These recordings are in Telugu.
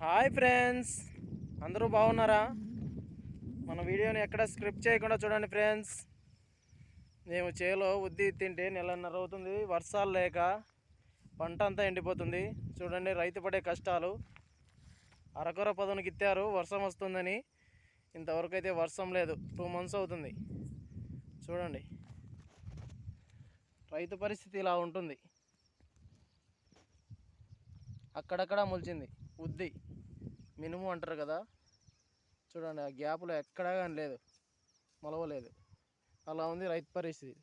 Hi friends. అందరూ బాగున్నారా? మన వీడియోని ఎక్కడ స్క్రిప్ట్ చేయకుండా చూడండి ఫ్రెండ్స్. మేము చేలో ఉద్ది తింటే నెలన్నర అవుతుంది. వర్షాలు లేక పంట అంతా ఎండిపోతుంది. చూడండి రైతు పడే కష్టాలు. అరకొర పదునికి ఇత్తారు వర్షం వస్తుందని. ఇంతవరకు అయితే వర్షం లేదు. టూ మంత్స్ అవుతుంది. చూడండి. రైతు పరిస్థితి ఇలా ఉంటుంది. అక్కడక్కడ మొలిచింది. ఉద్ది. మినుము అంటారు కదా. చూడండి ఆ గ్యాప్లో ఎక్కడా కానీ లేదు. మొలవలేదు. అలా ఉంది రైతు పరిస్థితి.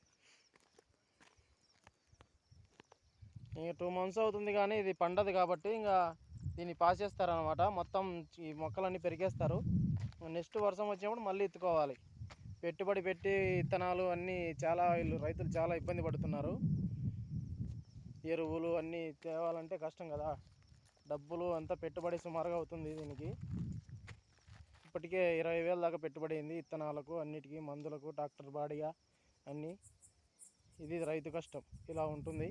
ఇంకా టూ మంత్స్ అవుతుంది కానీ ఇది పండదు కాబట్టి ఇంకా దీన్ని పాసేస్తారనమాట మొత్తం ఈ మొక్కలన్నీ పెరిగేస్తారు. నెక్స్ట్ వర్షం వచ్చినప్పుడు మళ్ళీ ఎత్తుకోవాలి పెట్టుబడి పెట్టి విత్తనాలు అన్నీ చాలా వీళ్ళు రైతులు చాలా ఇబ్బంది పడుతున్నారు. ఎరువులు అన్నీ తేవాలంటే కష్టం కదా. డబ్బులు అంతా పెట్టుబడి సుమారుగా అవుతుంది దీనికి. ఇప్పటికే ఇరవై వేల దాకా పెట్టుబడి అయింది ఇత్తనాలకు అన్నిటికీ మందులకు ట్రాక్టర్ బాడిగా అన్నీ. ఇది రైతు కష్టం. ఇలా ఉంటుంది.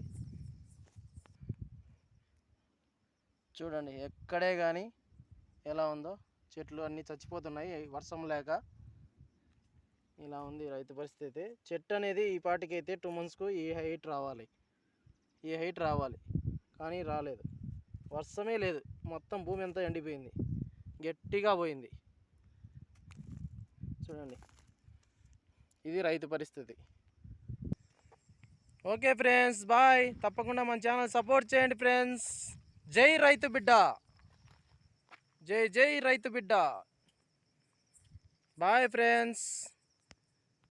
చూడండి ఎక్కడే కానీ ఎలా ఉందో చెట్లు అన్నీ చచ్చిపోతున్నాయి. వర్షం లేక ఇలా ఉంది రైతు పరిస్థితి. అయితే చెట్టు అనేది ఈ పాటికైతే టూ మంత్స్కు ఈ హైట్ రావాలి. ఈ హైట్ రావాలి. కానీ రాలేదు. వర్షమే లేదు. మొత్తం భూమి అంతా ఎండిపోయింది. గట్టిగా పోయింది. చూడండి. ఇది రైతు పరిస్థితి. Okay friends bye. తప్పకుండా మన ఛానల్ సపోర్ట్ చేయండి ఫ్రెండ్స్. జై రైతు బిడ్డ. జై జై రైతు బిడ్డ. Bye friends.